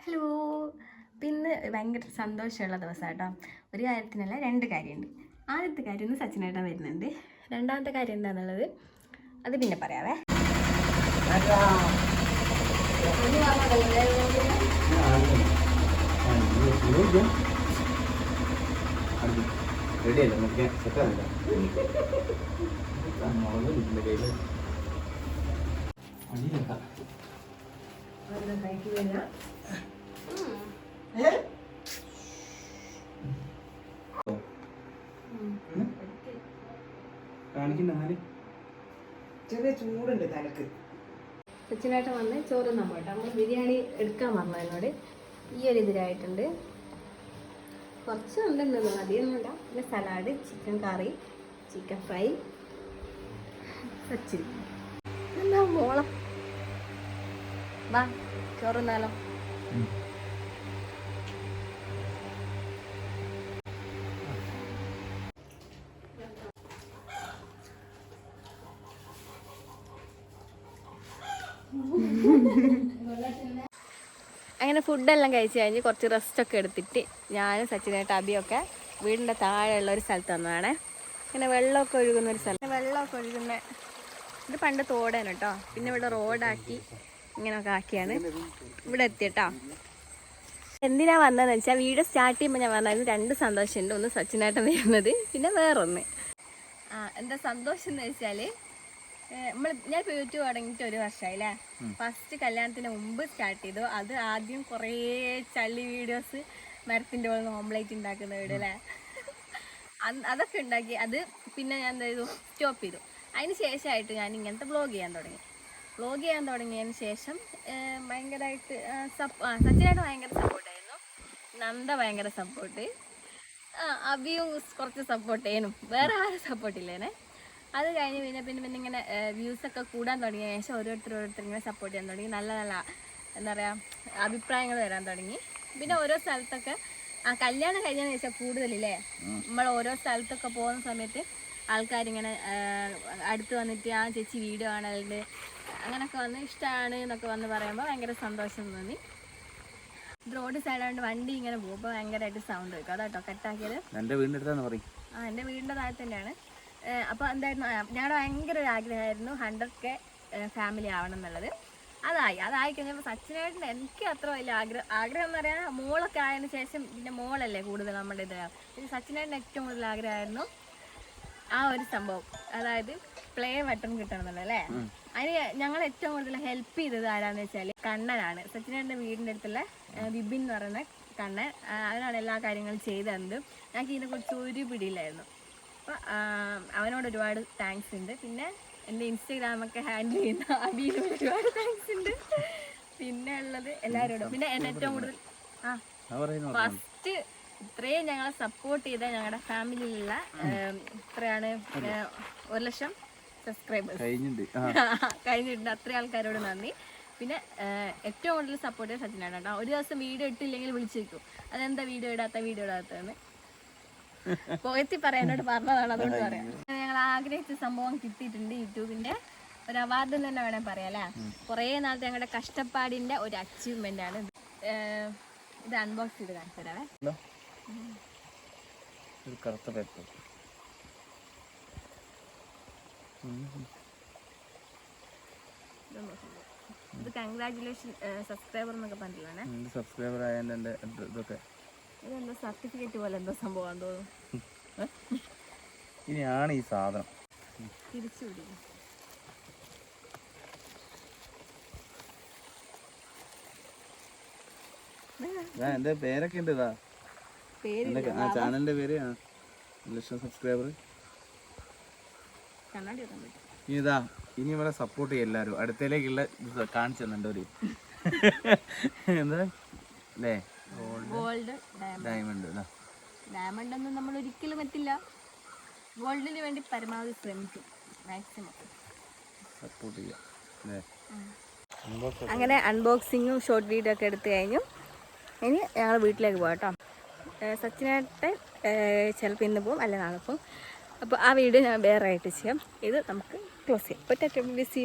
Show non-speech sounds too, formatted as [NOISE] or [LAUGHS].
Hello. പിന്നെ ഭയങ്കര സന്തോഷമുള്ള ദിവസം കേട്ടോ ഒരു കാര്യത്തിനല്ല രണ്ട് കാര്യമുണ്ട്. ആദ്യത്തെ കാര്യം ഒന്ന് സച്ചിനേട്ടൻ വരുന്നുണ്ട്. രണ്ടാമത്തെ കാര്യം എന്താണെന്നുള്ളത് അത് പിന്നെ പറയാവേ. റെഡിയല്ലേ ചെറിയ ചൂടുണ്ട് തലക്ക്. വന്ന് ചോറ് നമ്മട്ടെ നമ്മൾ ബിരിയാണി എടുക്കാൻ പറഞ്ഞു എന്നോട്. ഈ ഒരു ഇതിലായിട്ടുണ്ട്. കുറച്ച് ഉണ്ടെന്ന് അധികമൊന്നുമില്ല. പിന്നെ salad chicken curry chicken fry Sachin എന്നാ മോളം? വാ ചോറ് അങ്ങനെ ഫുഡെല്ലാം കഴിച്ച് കഴിഞ്ഞ് കുറച്ച് റെസ്റ്റ് റെസ്റ്റൊക്കെ എടുത്തിട്ട് ഞാനും സച്ചിനായിട്ട് അബിയൊക്കെ വീടിന്റെ താഴെയുള്ള ഒരു സ്ഥലത്ത് വന്നതാണേ. ഇങ്ങനെ വെള്ളമൊക്കെ ഒഴുകുന്ന ഒരു സ്ഥലം. വെള്ളമൊക്കെ ഒഴുകുന്ന ഇത് പണ്ട് തോടാണ് കേട്ടോ. പിന്നെ ഇവിടെ റോഡാക്കി ഇങ്ങനെയൊക്കെ ആക്കിയാണ്. ഇവിടെ എത്തിയട്ടോ. എന്തിനാ വന്നതെന്ന് വെച്ചാൽ വീഡിയോ സ്റ്റാർട്ട് ചെയ്യുമ്പോൾ ഞാൻ പറഞ്ഞത് രണ്ട് സന്തോഷമുണ്ട്. ഒന്ന് സച്ചിനായിട്ട് വരുന്നത് പിന്നെ വേറൊന്ന്. ആ എന്താ സന്തോഷം എന്ന് വെച്ചാൽ നമ്മൾ ഞാൻ യൂട്യൂബ് തുടങ്ങിയിട്ട് ഒരു വർഷമായില്ലേ ഫസ്റ്റ് കല്യാണത്തിന് മുമ്പ് സ്റ്റാർട്ട് ചെയ്തു. അത് ആദ്യം കുറേ ചള്ളി വീഡിയോസ് മരത്തിന്റെ മുകളിൽ ഓംലേറ്റ് ഉണ്ടാക്കുന്ന വീഡിയോ അല്ലേ അതൊക്കെ ഉണ്ടാക്കി. അത് പിന്നെ ഞാൻ എന്താ ചെയ്തു? സ്റ്റോപ്പ് ചെയ്തു. അതിന് ശേഷമായിട്ട് ഞാൻ ഇങ്ങനത്തെ ബ്ലോഗ് ചെയ്യാൻ തുടങ്ങി. ബ്ലോഗ് ചെയ്യാൻ തുടങ്ങിയതിന് ശേഷം ഭയങ്കരമായിട്ട് സപ്പ് സച്ചിനായിട്ട് ഭയങ്കര സപ്പോർട്ടായിരുന്നു നന്ദ ഭയങ്കര സപ്പോർട്ട് അബിയും കുറച്ച് സപ്പോർട്ട് ചെയ്യാനും വേറെ ആരും സപ്പോർട്ട് ഇല്ലേനെ? അത് കഴിഞ്ഞ് പിന്നെ പിന്നെ പിന്നെ ഇങ്ങനെ വ്യൂസ് ഒക്കെ കൂടാൻ തുടങ്ങിയ ശേഷം ഓരോരുത്തർ ഓരോരുത്തർ ഇങ്ങനെ സപ്പോർട്ട് ചെയ്യാൻ തുടങ്ങി. നല്ല നല്ല എന്താ പറയുക അഭിപ്രായങ്ങൾ വരാൻ തുടങ്ങി. പിന്നെ ഓരോ സ്ഥലത്തൊക്കെ ആ കല്യാണം കഴിഞ്ഞതിന് ശേഷം കൂടുതലില്ലേ? നമ്മൾ ഓരോ സ്ഥലത്തൊക്കെ പോകുന്ന സമയത്ത് ആൾക്കാരിങ്ങനെ അടുത്ത് വന്നിട്ട് ആ ചേച്ചി വീഡിയോ കാണലുണ്ട്. അങ്ങനെയൊക്കെ വന്ന് ഇഷ്ടമാണ് എന്നൊക്കെ വന്ന് പറയുമ്പോൾ ഭയങ്കര സന്തോഷം തോന്നി. റോഡ് സൈഡായതുകൊണ്ട് വണ്ടി ഇങ്ങനെ പോകുമ്പോൾ ഭയങ്കരമായിട്ട് സൗണ്ട് വെക്കും അതാട്ടോ കട്ടാക്കിയത് എന്റെ അടുത്താന്ന് പറയും. ആ എന്റെ വീടിന്റെ താഴെ തന്നെയാണ്. അപ്പോൾ എന്തായിരുന്നു? ഞാൻ ഞങ്ങളുടെ ഭയങ്കര ഒരു ആഗ്രഹമായിരുന്നു ഹൺഡ്രഡ് കെ ഫാമിലി ആവണം എന്നുള്ളത്. അതായി. അതായി കഴിഞ്ഞപ്പോൾ സച്ചിനായിട്ട് എനിക്ക് അത്ര വലിയ ആഗ്രഹം ആഗ്രഹം എന്ന് പറയാൻ മോളൊക്കെ ആയതിനു ശേഷം പിന്നെ മോളല്ലേ കൂടുതൽ നമ്മുടെ ഇത്. പിന്നെ സച്ചിനായിട്ട് ഏറ്റവും കൂടുതൽ ആഗ്രഹമായിരുന്നു ആ ഒരു സംഭവം. അതായത് പ്ലേ ബട്ടൺ കിട്ടണം എന്നുള്ളത് അല്ലേ അതിന് ഞങ്ങൾ ഏറ്റവും കൂടുതൽ ഹെൽപ്പ് ചെയ്തത് ആരാന്ന് വെച്ചാൽ കണ്ണനാണ്. സച്ചിനേട്ടന്റെ വീടിന്റെ അടുത്തുള്ള വിബിൻ വിപിൻ എന്ന് പറയുന്ന കണ്ണൻ. അവനാണ് എല്ലാ കാര്യങ്ങളും ചെയ്തു തന്നത് ഞങ്ങൾക്ക് ഇതിനെക്കുറിച്ച് ഒരു പിടിയില്ലായിരുന്നു അപ്പോൾ അവനോട് ഒരുപാട് താങ്ക്സ് ഉണ്ട്. പിന്നെ എന്റെ ഇൻസ്റ്റഗ്രാമൊക്കെ ഹാൻഡിൽ ചെയ്യുന്ന അബീനും ഒരുപാട് താങ്ക്സ് ഉണ്ട്. പിന്നെ ഉള്ളത് എല്ലാവരോടും. പിന്നെ എന്നെ ഏറ്റവും കൂടുതൽ ആ. ഫസ്റ്റ് ഇത്രയും ഞങ്ങളെ സപ്പോർട്ട് ചെയ്ത ഞങ്ങളുടെ ഫാമിലിയിലുള്ള ഇത്രയാണ് ഒരു ലക്ഷം സബ്സ്ക്രൈബേഴ്സ് [LAUGHS] കഴിഞ്ഞിട്ടുണ്ട്. അത്രയും ആൾക്കാരോട് നന്ദി. പിന്നെ ഏറ്റവും കൂടുതൽ സപ്പോർട്ട് ചെയ്ത സച്ചിനാണ് കേട്ടോ. ഒരു ദിവസം വീഡിയോ ഇട്ടില്ലെങ്കിൽ വിളിച്ചേക്കും. അതെന്താ വീഡിയോ ഇടാത്ത വീഡിയോ ഇടാത്തതെന്ന്. പോയത്തി പറയാനോട് പറഞ്ഞതാണ് അതുകൊണ്ട് പറയാം. ഞങ്ങൾ ആഗ്രഹിച്ച സംഭവം കിട്ടിയിട്ടുണ്ട് യൂട്യൂബിന്റെ. ഒരു അവാർഡ് തന്നെ വേണേൽ പറയാം അല്ലേ? കുറേ നാളത്തെ ഞങ്ങളുടെ കഷ്ടപ്പാടിന്റെ ഒരു അച്ചീവ്മെന്റ് ആണ് ഇത്. അൺബോക്സ് ചെയ്ത് കാണിച്ചു തരാവേ. കറുത്ത പേപ്പർ ഇത് കൺഗ്രാറ്റുലേഷൻ സബ്സ്ക്രൈബർ എന്നൊക്കെ പറഞ്ഞിട്ടുള്ളതാണ്. സബ്സ്ക്രൈബർ ആയതിന്റെ ഇതൊക്കെ. ഇതെന്തോ സർട്ടിഫിക്കറ്റ് പോലെ എന്തോ സംഭവം തോന്നുന്നു. ഇനിയാണ് ഈ സാധനം. തിരിച്ചു പിടിക്കും എന്റെ പേരൊക്കെ ഉണ്ട് ഇതാ ആ ചാനലിന്റെ പേര് ലക്ഷം സബ്സ്ക്രൈബർ ഇതാ ഇനി ഇവിടെ സപ്പോർട്ട് ചെയ്യും എല്ലാവരും. അടുത്തേക്കുള്ള കാണിച്ചു തന്നെ ഒരു. [LAUGHS] എന്താ? അല്ലേ ഗോൾഡ് ഡയമണ്ട്. ഡയമണ്ട് ഒന്നും നമ്മൾ ഒരിക്കലും പറ്റില്ല ഗോൾഡിന് വേണ്ടി പരമാവധി ശ്രമിക്കും. മാക്സിമം. സപ്പോർട്ട് ചെയ്യാം. അങ്ങനെ അൺബോക്സിങ്ങും ഷോർട്ട് വീഡിയോ ഒക്കെ എടുത്തു കഴിഞ്ഞു. ഇനി ഞങ്ങൾ വീട്ടിലേക്ക് പോകാം കേട്ടോ. സച്ചിനായിട്ട് ചിലപ്പോൾ ഇന്ന് പോകും അല്ല നാളെ പോകും അപ്പോൾ ആ വീഡിയോ ഞാൻ വേറെ ആയിട്ട് ചെയ്യാം. ഇത് നമുക്ക് ക്ലോസ് ചെയ്യാം. ഒറ്റ ബിസി